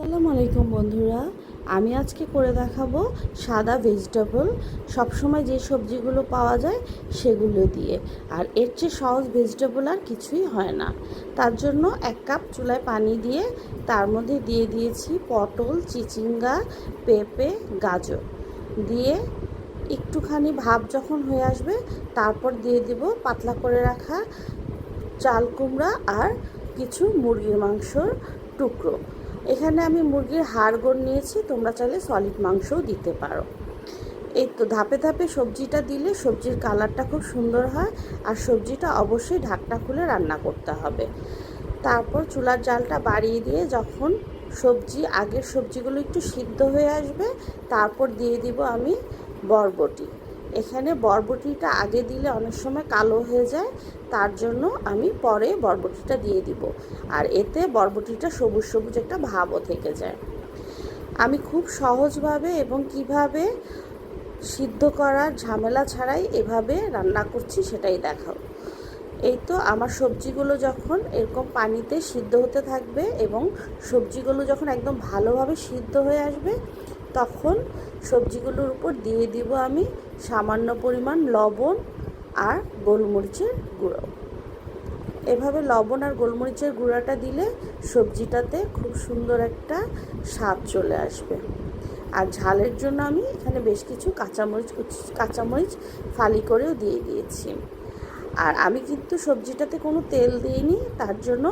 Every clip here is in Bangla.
আসসালামু আলাইকুম বন্ধুরা। আমি আজকে করে দেখাবো সাদা ভেজিটেবল সবসময় যে সবজিগুলো পাওয়া যায় সেগুলো দিয়ে। আর এর চেয়ে সহজ ভেজিটেবল আর কিছুই হয় না। তার জন্য এক কাপ চুলায় পানি দিয়ে তার মধ্যে দিয়ে দিয়েছি পটল, চিচিঙ্গা, পেঁপে, গাজর। দিয়ে একটুখানি ভাব যখন হয়ে আসবে তারপর দিয়ে দিব পাতলা করে রাখা চাল কুমড়া আর কিছু মুরগির মাংসর টুকরো। এখানে আমি মুরগির হাড় গোড় নিয়েছি, তোমরা চাইলে সলিড মাংসও দিতে পারো। এই তো ধাপে ধাপে সবজিটা দিলে সবজির কালারটা খুব সুন্দর হয় আর সবজিটা অবশ্যই ঢাকনা খুলে রান্না করতে হবে। তারপর চুলার জালটা বাড়িয়ে দিয়ে যখন সবজি, আগের সবজিগুলো একটু সিদ্ধ হয়ে আসবে, তারপর দিয়ে দিব আমি বরবটি। এখানে বরবটিটা আগে দিলে অনেক সময় কালো হয়ে যায়, তার জন্য আমি পরে বরবটিটা দিয়ে দিব। আর এতে বরবটিটা সবুজ সবুজ একটা ভাবও থেকে যায়। আমি খুব সহজভাবে এবং কীভাবে সিদ্ধ করার ঝামেলা ছাড়াই এভাবে রান্না করছি সেটাই দেখাও। এই তো আমার সবজিগুলো যখন এরকম পানিতে সিদ্ধ হতে থাকবে এবং সবজিগুলো যখন একদম ভালোভাবে সিদ্ধ হয়ে আসবে তখন সবজিগুলোর উপর দিয়ে দিব আমি সামান্য পরিমাণ লবণ আর গোলমরিচের গুঁড়ো। এভাবে লবণ আর গোলমরিচের গুঁড়াটা দিলে সবজিটাতে খুব সুন্দর একটা স্বাদ চলে আসবে। আর ঝালের জন্য আমি এখানে বেশ কিছু কাঁচামরিচ কাঁচামরিচ ফালি করেও দিয়ে দিয়েছি। আর আমি কিন্তু সবজিটাতে কোনো তেল দিইনি, তার জন্য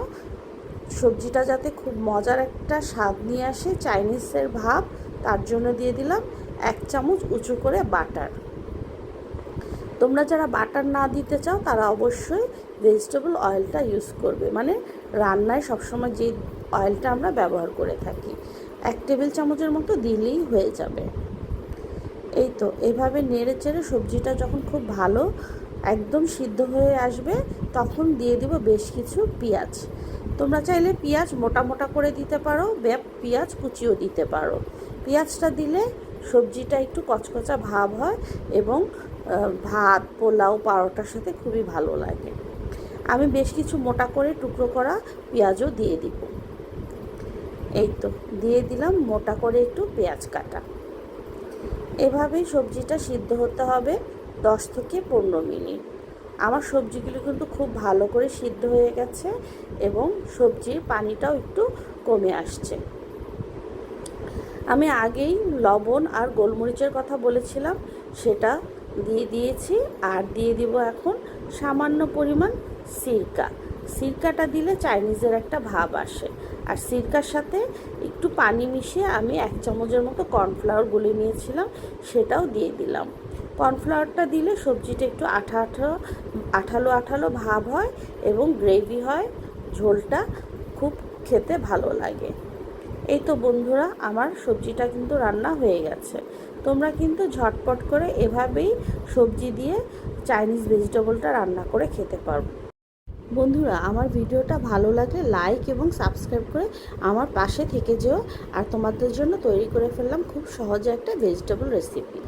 সবজিটা যাতে খুব মজার একটা স্বাদ নিয়ে আসে, চাইনিজের ভাব তার জন্য দিয়ে দিলাম এক চামচ উঁচু করে বাটার। তোমরা যারা বাটার না দিতে চাও, তারা অবশ্যই ভেজিটেবল অয়েলটা ইউজ করবে। মানে রান্নায় সবসময় যে অয়েলটা আমরা ব্যবহার করে থাকি, এক টেবিল চামচের মতো দিলেই হয়ে যাবে। এই তো, এভাবে নেড়ে চেড়ে সবজিটা যখন খুব ভালো, একদম সিদ্ধ হয়ে আসবে, তখন দিয়ে দিব বেশ কিছু পেঁয়াজ। তোমরা চাইলে পেঁয়াজ মোটা মোটা করে দিতে পারো, ব্যাপ পেঁয়াজ কুচিও দিতে পারো। পেঁয়াজটা দিলে সবজিটা একটু কচকচা ভাব হয় এবং ভাত, পোলাও পারোটার সাথে খুবই ভালো লাগে। আমি বেশ কিছু মোটা করে টুকরো করা পেঁয়াজও দিয়ে দিব। এই তো, দিয়ে দিলাম মোটা করে একটু পেঁয়াজ কাটা। এভাবেই সবজিটা সিদ্ধ হতে হবে দশ থেকে পনেরো মিনিট। আমার সবজিগুলো কিন্তু খুব ভালো করে সিদ্ধ হয়ে গেছে এবং সবজির পানিটাও একটু কমে আসছে। আমি আগেই লবণ আর গোলমরিচের কথা বলেছিলাম, সেটা দিয়ে দিয়েছি আর দিয়ে দিব এখন সামান্য পরিমাণ সিরকা। সিরকাটা দিলে চাইনিজের একটা ভাব আসে। আর সিরকার সাথে একটু পানি মিশিয়ে আমি এক চামচের মতো কর্নফ্লাওয়ার গুলে নিয়েছিলাম, সেটাও দিয়ে দিলাম। কর্নফ্লাওয়ারটা দিলে সবজিটা একটু আঠা আঠা, আঠালো আঠালো ভাব হয় এবং গ্রেভি হয়, ঝোলটা খুব খেতে ভালো লাগে। এই তো বন্ধুরা, আমার সবজিটা কিন্তু রান্না হয়ে গেছে। তোমরা কিন্তু ঝটপট করে এভাবেই সবজি দিয়ে চাইনিজ ভেজিটেবলটা রান্না করে খেতে পারব বন্ধুরা, আমার ভিডিওটা ভালো লাগলে লাইক এবং সাবস্ক্রাইব করে আমার পাশে থেকে যেও। আর তোমাদের জন্য তৈরি করে ফেললাম খুব সহজে একটা ভেজিটেবল রেসিপি।